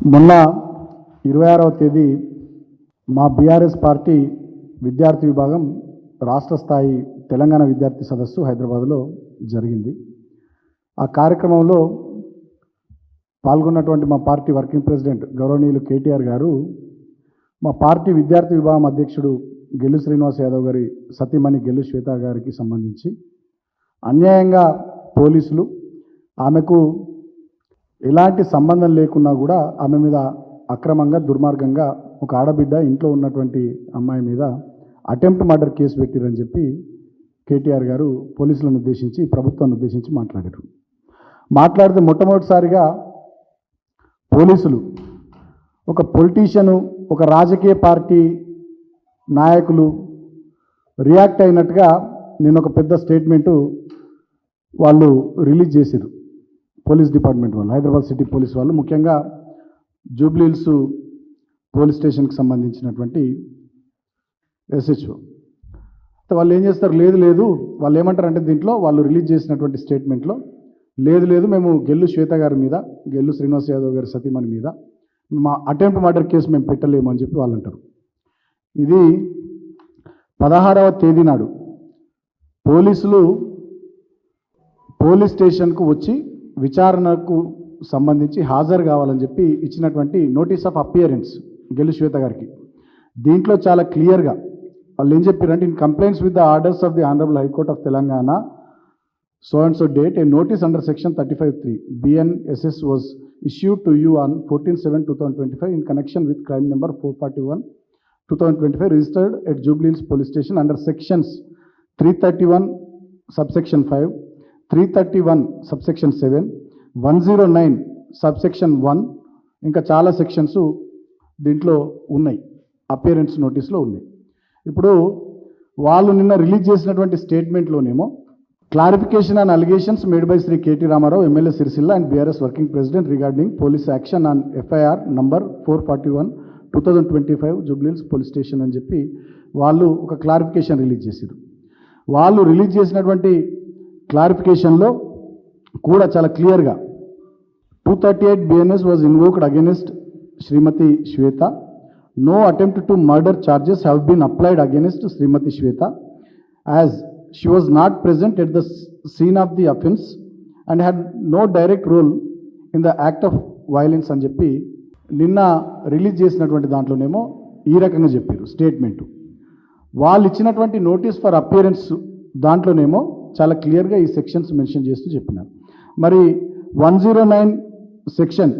మొన్న ఇరవై ఆరవ తేదీ మా బీఆర్ఎస్ పార్టీ విద్యార్థి విభాగం రాష్ట్ర స్థాయి తెలంగాణ విద్యార్థి సదస్సు హైదరాబాద్లో జరిగింది. ఆ కార్యక్రమంలో పాల్గొన్నటువంటి మా పార్టీ వర్కింగ్ ప్రెసిడెంట్ గౌరవనీయులు కేటీఆర్ గారు మా పార్టీ విద్యార్థి విభాగం అధ్యక్షుడు గెల్లు శ్రీనివాస్ యాదవ్ గారి సతీమణి గెల్లు శ్వేత గారికి సంబంధించి అన్యాయంగా పోలీసులు ఆమెకు ఎలాంటి సంబంధం లేకున్నా కూడా ఆమె మీద అక్రమంగా దుర్మార్గంగా ఒక ఆడబిడ్డ ఇంట్లో ఉన్నటువంటి అమ్మాయి మీద అటెంప్ట్ మర్డర్ కేసు పెట్టిరని చెప్పి కేటీఆర్ గారు పోలీసులను ఉద్దేశించి ప్రభుత్వాన్ని ఉద్దేశించి మాట్లాడారు. మాట్లాడితే మొట్టమొదటిసారిగా పోలీసులు ఒక పొలిటీషియను ఒక రాజకీయ పార్టీ నాయకులు రియాక్ట్ అయినట్టుగా నేను ఒక పెద్ద స్టేట్మెంటు వాళ్ళు రిలీజ్ చేశారు పోలీస్ డిపార్ట్మెంట్ వాళ్ళు హైదరాబాద్ సిటీ పోలీస్ వాళ్ళు ముఖ్యంగా జూబ్లీహిల్స్ పోలీస్ స్టేషన్కి సంబంధించినటువంటి ఎస్హెచ్ఓ. వాళ్ళు ఏం చేస్తారు? లేదు లేదు. వాళ్ళు ఏమంటారంటే దీంట్లో వాళ్ళు రిలీజ్ చేసినటువంటి స్టేట్మెంట్లో లేదు లేదు మేము గెల్లు శ్వేత గారి మీద గెల్లు శ్రీనివాస్ యాదవ్ గారి సతీమణి మీద మా అటెంప్ట్ మర్డర్ కేసు మేము పెట్టలేము అని చెప్పి వాళ్ళు అంటారు. ఇది పదహారవ తేదీ నాడు పోలీసులు పోలీస్ స్టేషన్కు వచ్చి విచారణకు సంబంధించి హాజరు కావాలని చెప్పి ఇచ్చినటువంటి notice of appearance Gellu Swetha గారికి. దీంట్లో చాలా క్లియర్గా వాళ్ళు ఏం చెప్పారంటే in complaints with the orders of the honourable high court of Telangana so and so date a notice under section thirty five three BNSS was issued to you on fourteen seven two thousand twenty five in connection with crime number four forty one two thousand twenty five registered at Jubilee Hills police station under sections three thirty one subsection five three thirty one subsection seven one zero nine subsection one ఇంకా చాలా sections దీంట్లో ఉన్నాయి. Appearance నోటీస్లో ఉన్నాయి. ఇప్పుడు వాళ్ళు నిన్న release చేసినటువంటి స్టేట్మెంట్లోనేమో clarification and allegations made by Shri K T Rama Rao MLA Sircilla and BRS working president regarding police action on FIR number four forty one two thousand twenty five Jubilee Hills police station అని చెప్పి వాళ్ళు ఒక clarification release చేశారు వాళ్ళు release చేసినటువంటి క్లారిఫికేషన్లో కూడా చాలా క్లియర్గా two thirty eight BNS was invoked against Shrimati Shweta. No attempt to murder charges have been applied against Shrimati Shweta. As she was not present at the scene of the offence and had no direct role in the act of violence అని చెప్పి నిన్న release చేసినటువంటి దాంట్లోనేమో ఈ రకంగా చెప్పారు statement వాళ్ళు ఇచ్చినటువంటి notice for appearance దాంట్లోనేమో చాలా క్లియర్గా ఈ సెక్షన్స్ మెన్షన్ చేస్తూ చెప్పినారు. మరి వన్ జీరో నైన్ సెక్షన్